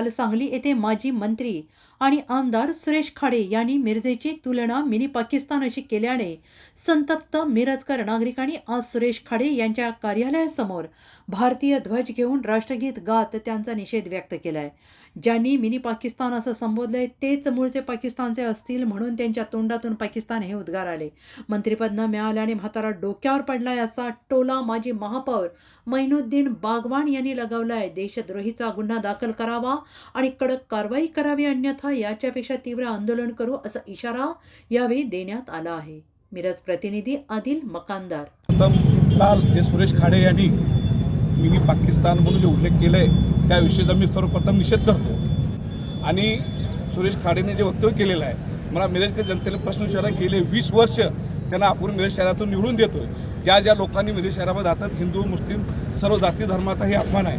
काल सांगली येथे माजी मंत्री आणि आमदार सुरेश खाडे यांनी मिरजेची तुलना मिनी पाकिस्तान अशी केल्याने संतप्त मिरजकर नागरिकांनी आज सुरेश खाडे यांच्या कार्यालयासमोर भारतीय ध्वज घेऊन राष्ट्रगीत गात त्यांचा निषेध व्यक्त केलाय. ज्यांनी मिनी पाकिस्तान असं संबोधलंय तेच मूळचे पाकिस्तानचे असतील म्हणून त्यांच्या तोंडातून पाकिस्तान हे उद्गार आले. मंत्रिपद न मिळाल्याने म्हातारा डोक्यावर पडला असा टोला माजी महापौर मैनुद्दीन बागवान यांनी लगावलाय. देशद्रोहीचा गुन्हा दाखल करावा आणि कडक कारवाई करावी अन्यथा याच्यापेक्षा तीव्र आंदोलन करू असा इशारा यावेळी देण्यात आला आहे. मिरज प्रतिनिधी आदिल मकानदार. काल जे सुरेश खाडे यांनी मिनी पाकिस्तान म्हणून जे उल्लेख केलाय आहे त्याविषयीचा मी सर्वप्रथम निषेध करतो. आणि सुरेश खाडेने जे वक्तव्य केलेलं आहे मला मिरजकर जनतेने प्रश्न विचारला गेले वीस वर्ष त्यांना आपण मिरज शहरातून निवडून देतोय. ज्या ज्या लोकांनी मिरज शहरामध्ये जातात हिंदू मुस्लिम सर्व जाती धर्माचाही अपमान आहे.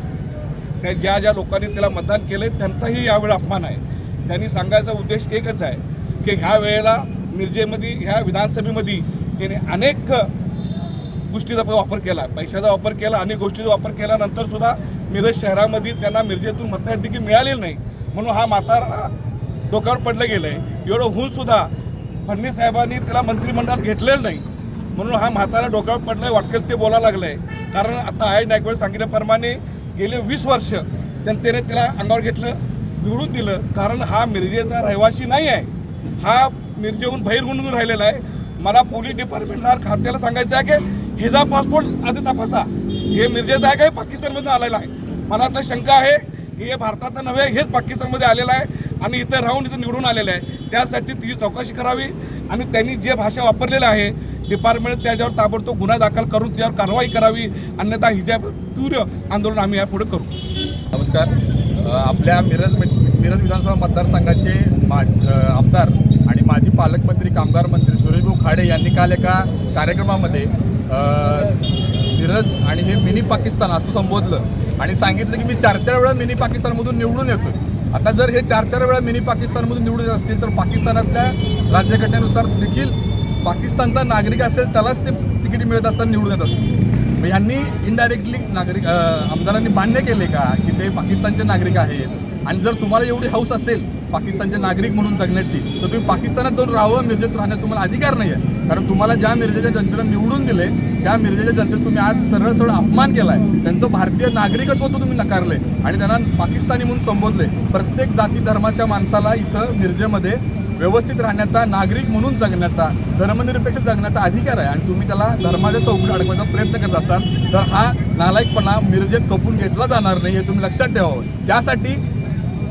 त्या ज्या ज्या लोकांनी त्याला मतदान केलं आहे त्यांचाही यावेळी अपमान आहे. त्यांनी सांगायचा उद्देश एकच आहे की ह्या वेळेला मिरजेमध्ये ह्या विधानसभेमध्ये त्याने अनेक गोष्टीचा वापर केला पैशाचा वापर केला अनेक गोष्टीचा वापर केल्यानंतर सुद्धा मिरज शहरामध्ये त्यांना मिरजेतून मतदारदेखील मिळालेली मिळालेलं नाही. म्हणून हा म्हातारा डोक्यावर पडलं गेलं आहे एवढं होऊन सुद्धा फडणवीस साहेबांनी त्याला मंत्रिमंडळात घेतलेलं नाही. म्हणून हा म्हातारा डोक्यावर पडलाय वाटकेल ते बोलायला लागलंय. कारण आता आय नायकवाड सांगितल्याप्रमाणे गेले वीस वर्ष जनतेने त्याला अंगावर घेतलं निवडून दिलं. कारण हा मिरजेचा रहिवासी नाही आहे. हा मिरजेहून बहिरगुंडून राहिलेला आहे. मला पोलीस डिपार्टमेंटला खात्याला सांगायचं आहे की हिचा पासपोर्ट आधी तपासा. हे मिरजेचा आहे का? हे पाकिस्तानमधून आलेला आहे. मला आता शंका आहे की हे भारतात नव्हे हेच पाकिस्तानमध्ये आलेलं आहे आणि इथं राहून इथं निवडून आलेलं आहे. त्यासाठी तिची चौकशी करावी आणि त्यांनी जे भाषा वापरलेलं आहे डिपार्टमेंट त्याच्यावर ताबडतोब गुन्हा दाखल करून त्याच्यावर कारवाई करावी अन्यथा हिच्या तीव्र आंदोलन आम्ही यापुढे करू. नमस्कार. आपल्या मिरज मिरज विधानसभा मतदारसंघाचे मा आमदार आणि माजी पालकमंत्री कामगार मंत्री सुरेशभाऊ खाडे यांनी काल एका कार्यक्रमामध्ये मिरज आणि हे मिनी पाकिस्तान असं संबोधलं. आणि सांगितलं की मी चार चार वेळा मिनी पाकिस्तानमधून निवडून येतो आता जर हे चार चार वेळा मिनी पाकिस्तानमधून निवडून येत असतील तर पाकिस्तानातल्या राज्यघटनेनुसार देखील पाकिस्तानचा नागरिक असेल त्यालाच ते तिकीट मिळत असताना निवडून येत असतील मग ह्यांनी इनडायरेक्टली नागरिक आमदारांनी मान्य केले का की ते पाकिस्तानचे नागरिक आहेत? आणि जर तुम्हाला एवढी हौस असेल पाकिस्तानचे नागरिक म्हणून जगण्याची. तर तुम्ही पाकिस्तानात जाऊन राहावं मिरजेत राहण्याचा तुम्हाला अधिकार नाही आहे कारण तुम्हाला ज्या मिरजेच्या जनतेनं निवडून दिले त्या मिरजेच्या जनतेस तुम्ही आज सरळ सरळ अपमान केलाय. त्यांचं भारतीय नागरिकत्व तो तुम्ही नकारले आणि त्यांना पाकिस्तानी म्हणून संबोधले. प्रत्येक जाती धर्माच्या माणसाला इथं मिरजेमध्ये व्यवस्थित राहण्याचा नागरिक म्हणून जगण्याचा धर्मनिरपेक्ष जगण्याचा अधिकार आहे. आणि तुम्ही त्याला धर्माच्या चौकट अडकवायचा प्रयत्न करत असाल तर हा नालायकपणा मिरजेत कपून घेतला जाणार नाही हे तुम्ही लक्षात ठेवावं. त्यासाठी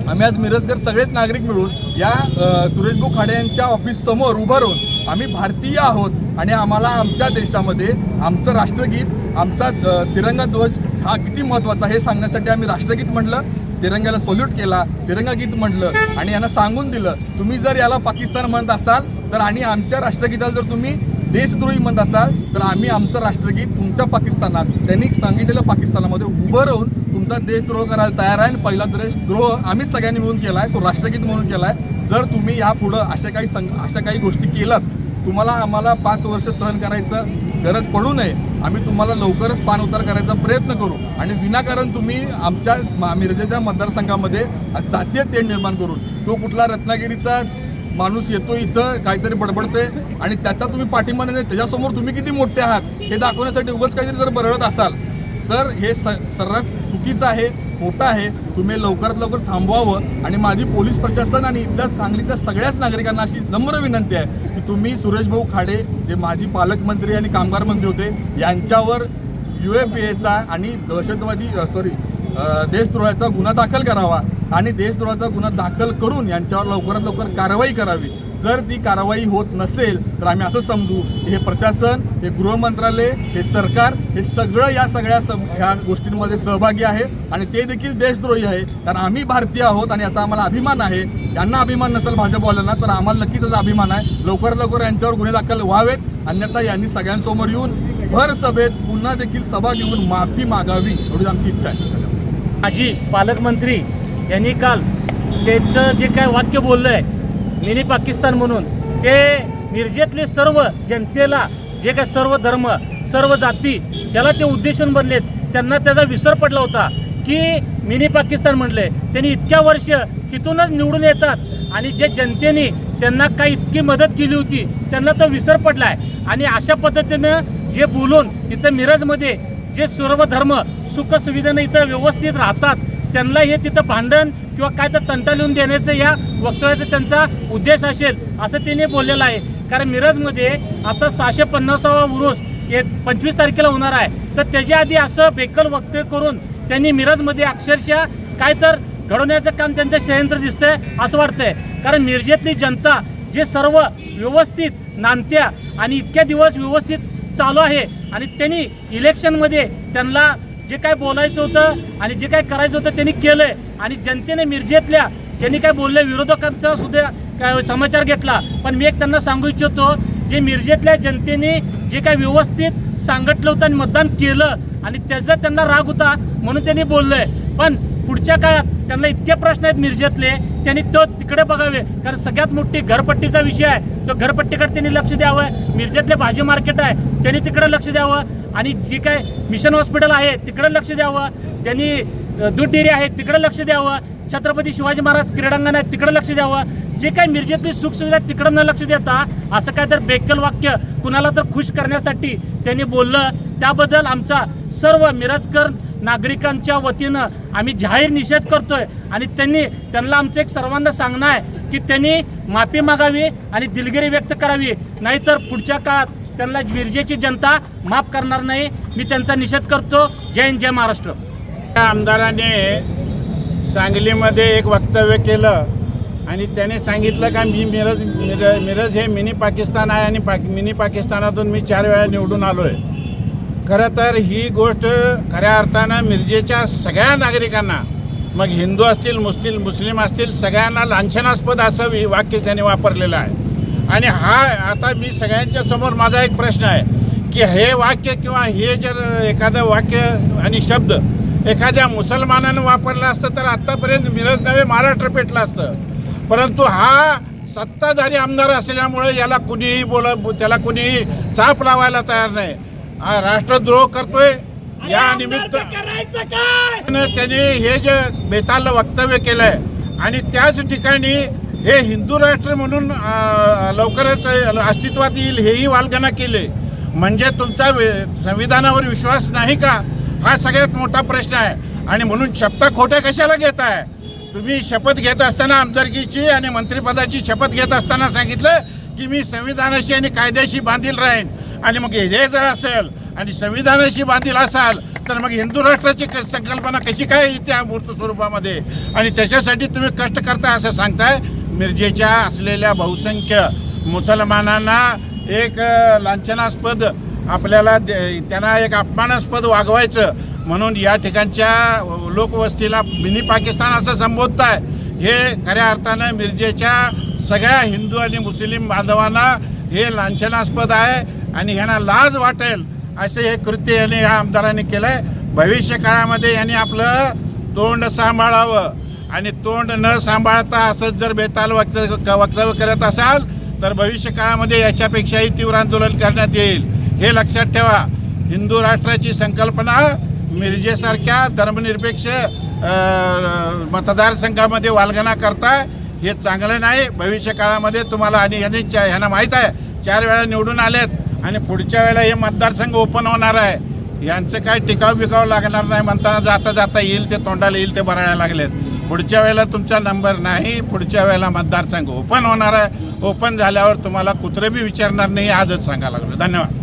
आम्ही आज मिरजकर सगळेच नागरिक मिळून या अ, सुरेशभाऊ खाडे यांच्या ऑफिस समोर उभं राहून आम्ही भारतीय आहोत आणि आम्हाला आमच्या देशामध्ये आमचं राष्ट्रगीत आमचा तिरंगा ध्वज हा किती महत्त्वाचा हे सांगण्यासाठी आम्ही राष्ट्रगीत म्हटलं तिरंग्याला सोल्यूट केला तिरंगा गीत म्हटलं आणि यांना सांगून दिलं तुम्ही जर याला पाकिस्तान म्हणत असाल तर आणि आमच्या राष्ट्रगीताला जर तुम्ही देशद्रोही म्हणत असाल तर आम्ही आमचं राष्ट्रगीत तुमच्या पाकिस्तानात त्यांनी सांगितलेलं पाकिस्तानामध्ये उभं राहून तुमचा देशद्रोह करायला तयार आहे. आणि पहिला देशद्रोह आम्हीच सगळ्यांनी मिळून केला आहे तो राष्ट्रगीत म्हणून केला आहे जर तुम्ही यापुढं अशा काही संग अशा काही गोष्टी केलात तुम्हाला आम्हाला पाच वर्ष सहन करायचं गरज पडू नये. आम्ही तुम्हाला लवकरच पान उतार करायचा प्रयत्न करू. आणि विनाकारण तुम्ही आमच्या मा- मिरजेच्या मतदारसंघामध्ये जातीय तेढ निर्माण करून तो कुठला रत्नागिरीचा माणूस येतो इथं काहीतरी बडबडते आणि त्याचा तुम्ही पाठिंबा नाही त्याच्यासमोर तुम्ही किती मोठे आहात हे दाखवण्यासाठी उगाच काहीतरी जर बरळत असाल तर हे स सर्रास चुकीचं आहे खोटं आहे. तुम्ही लवकरात लवकर थांबवावं आणि माझी पोलीस प्रशासन आणि इथल्या सांगलीतल्या सगळ्याच नागरिकांना अशी नम्र विनंती आहे की तुम्ही सुरेशभाऊ खाडे जे माजी पालकमंत्री आणि कामगार मंत्री होते यांच्यावर यू एफ एचा आणि दहशतवादी सॉरी देशद्रोहाचा गुन्हा दाखल करावा. आणि देशद्रोहाचा गुन्हा दाखल करून यांच्यावर लवकरात लवकर कारवाई करावी. जर ती कारवाई होत नसेल तर आम्ही असं समजू की हे प्रशासन हे गृहमंत्रालय हे सरकार हे सगळं या सगळ्या सम ह्या गोष्टींमध्ये सहभागी आहे आणि ते देखील देशद्रोही आहे. कारण आम्ही भारतीय आहोत आणि याचा आम्हाला अभिमान आहे. यांना अभिमान नसेल भाजपवाल्यांना तर आम्हाला नक्कीच त्याचा अभिमान आहे. लवकरात लवकर यांच्यावर गुन्हे दाखल व्हावेत. अन्यथा यांनी सगळ्यांसमोर येऊन भर सभेत पुन्हा देखील सभा घेऊन माफी मागावी एवढीच आमची इच्छा आहे. माजी पालकमंत्री यांनी काल त्यांचं जे काय वाक्य बोललं आहे मिनी पाकिस्तान म्हणून ते मिरजेतले सर्व जनतेला जे काय सर्व धर्म सर्व जाती त्याला ते उद्देशून बनलेत. त्यांना त्याचा विसर पडला होता की मिनी पाकिस्तान म्हटले त्यांनी इतक्या वर्ष तिथूनच निवडून येतात आणि जे जनतेने त्यांना काही इतकी मदत केली होती त्यांना तो विसर पडला आहे आणि अशा पद्धतीनं जे बोलून इथं मिरजमध्ये जे सर्व धर्म सुखसुविधेनं इथं व्यवस्थित राहतात त्यांना हे तिथं भांडण किंवा काय तर तंटा लिहून देण्याचं या वक्तव्याचा त्यांचा उद्देश असेल असं त्यांनी बोललेलं आहे. कारण मिरजमध्ये आता सहाशे पन्नासावा उरुस हे पंचवीस तारखेला होणार आहे. तर त्याच्या आधी असं बेकल वक्तव्य करून त्यांनी मिरजमध्ये अक्षरशः काय तर घडवण्याचं काम त्यांचं षडयंत्र दिसतंय असं वाटतंय. कारण मिरजेतली जनता जे सर्व व्यवस्थित नांदत्या आणि इतक्या दिवस व्यवस्थित चालू आहे आणि त्यांनी इलेक्शनमध्ये त्यांना जे काय बोलायचं होतं आणि जे काय करायचं होतं त्यांनी केलंय. आणि जनतेने मिरजेतल्या ज्यांनी काय बोलले विरोधकांचा सुद्धा काय समाचार घेतला. पण मी एक त्यांना सांगू इच्छितो जे मिरजेतल्या जनतेने जे काय व्यवस्थित सांगितलं होतं आणि मतदान केलं आणि त्याचा त्यांना राग होता म्हणून त्यांनी बोललंय. पण पुढच्या काळात त्यांना इतके प्रश्न आहेत मिरजेतले त्यांनी तो तिकडे बघावे. कारण सगळ्यात मोठी घरपट्टीचा विषय आहे. तो घरपट्टीकडे त्यांनी लक्ष द्यावं. मिरजेतले भाजी मार्केट आहे त्यांनी तिकडे लक्ष द्यावं. आणि जे काय मिशन हॉस्पिटल आहे तिकडं लक्ष द्यावं. ज्यांनी दूध डेअरी आहे तिकडं लक्ष द्यावं. छत्रपती शिवाजी महाराज क्रीडांगण आहे तिकडं लक्ष द्यावं. जे काही मिरजेतली सुखसुविधा तिकडं न लक्ष देता असं काय तर बेकल वाक्य कुणाला तर खुश करण्यासाठी त्यांनी बोललं. त्याबद्दल आमचा सर्व मिरजकर नागरिकांच्या वतीनं आम्ही जाहीर निषेध करतोय. आणि त्यांनी त्यांना आमचं एक सर्वांना सांगणं आहे की त्यांनी माफी मागावी आणि दिलगिरी व्यक्त करावी. नाहीतर पुढच्या काळात त्यांना मिरजेची जनता माफ करणार नाही. मी त्यांचा निषेध करतो. जय हिंद जय महाराष्ट्र. त्या आमदाराने सांगलीमध्ये एक वक्तव्य केलं आणि त्याने सांगितलं का मी मिरज मिर मिरज हे मिनी पाकिस्तान आहे आणि पाक मिनी पाकिस्तानातून मी चार वेळा निवडून आलो आहे खरं तर ही गोष्ट खऱ्या अर्थानं मिरजेच्या सगळ्या नागरिकांना मग हिंदू असतील मुस्लिम मुस्लिम असतील सगळ्यांना लांछनास्पद असं वाक्य त्याने वापरलेलं आहे. आणि हा आता मी सगळ्यांच्या समोर माझा एक प्रश्न आहे की हे वाक्य किंवा हे जर एखादं वाक्य आणि शब्द एखाद्या मुसलमानानं वापरलं असतं तर आत्तापर्यंत मिरज नव्हे महाराष्ट्र पेटलं असतं. परंतु हा सत्ताधारी आमदार असल्यामुळे याला कुणीही बोल त्याला कुणीही चाप लावायला तयार नाही. हा राष्ट्रद्रोह करतोय या निमित्त त्याने हे जे बेताल वक्तव्य केलंय आणि त्याच ठिकाणी हे हिंदू राष्ट्र म्हणून लवकरच अस्तित्वात येईल हेही वालगना केले. म्हणजे तुमचा वे- संविधानावर विश्वास नाही का? हा सगळ्यात मोठा प्रश्न आहे. आणि म्हणून शपथा खोट्या कशाला घेत आहे तुम्ही शपथ घेत असताना आमदारकीची आणि मंत्रिपदाची शपथ घेत असताना सांगितलं की मी संविधानाशी आणि कायद्याशी बांधील राहीन. आणि मग हे जर असेल आणि संविधानाशी बांधील असाल तर मग हिंदू राष्ट्राची क- संकल्पना कशी काय येते मूर्त स्वरूपामध्ये? आणि त्याच्यासाठी तुम्ही कष्ट करता असं सांगताय? मिरजेच्या असलेल्या बहुसंख्य मुसलमानांना एक लांछनास्पद आपल्याला दे- त्यांना एक अपमानास्पद वागवायचं म्हणून या ठिकाणच्या लोकवस्तीला मिनी पाकिस्तान असं संबोधताय. हे खऱ्या अर्थानं मिरजेच्या सगळ्या हिंदू आणि मुस्लिम बांधवांना हे लांछनास्पद आहे आणि ह्यांना लाज वाटेल असे हे कृत्य यांनी ह्या आमदारांनी केलंय. भविष्य काळामध्ये यांनी आपलं तोंड सांभाळावं. आणि तोंड न सांभाळता असंच जर बेताल वक्त वक्तव्य करत असाल तर भविष्य काळामध्ये याच्यापेक्षाही तीव्र आंदोलन करण्यात येईल. हे लक्षात ठेवा. हिंदू राष्ट्राची संकल्पना मिरजेसारख्या धर्मनिरपेक्ष मतदारसंघामध्ये वालगना करताय हे चांगलं नाही. भविष्य काळामध्ये तुम्हाला आणि यांनी चा- ह्यांना माहीत आहे चार वेळा निवडून आलेत आणि पुढच्या वेळेला हे मतदारसंघ ओपन होणार आहे. यांचं काय टिकाव बिकाव लागणार नाही म्हणताना जाता जाता येईल ते तोंडाला येईल ते भरायला लागलेत. पुढच्या वेळेला तुमचा नंबर नाही पुढच्या वेळेला मतदारसंघ ओपन होणार आहे. ओपन झाल्यावर तुम्हाला कुत्रे बी विचारणार नाही आजच सांगायला लागलो. धन्यवाद.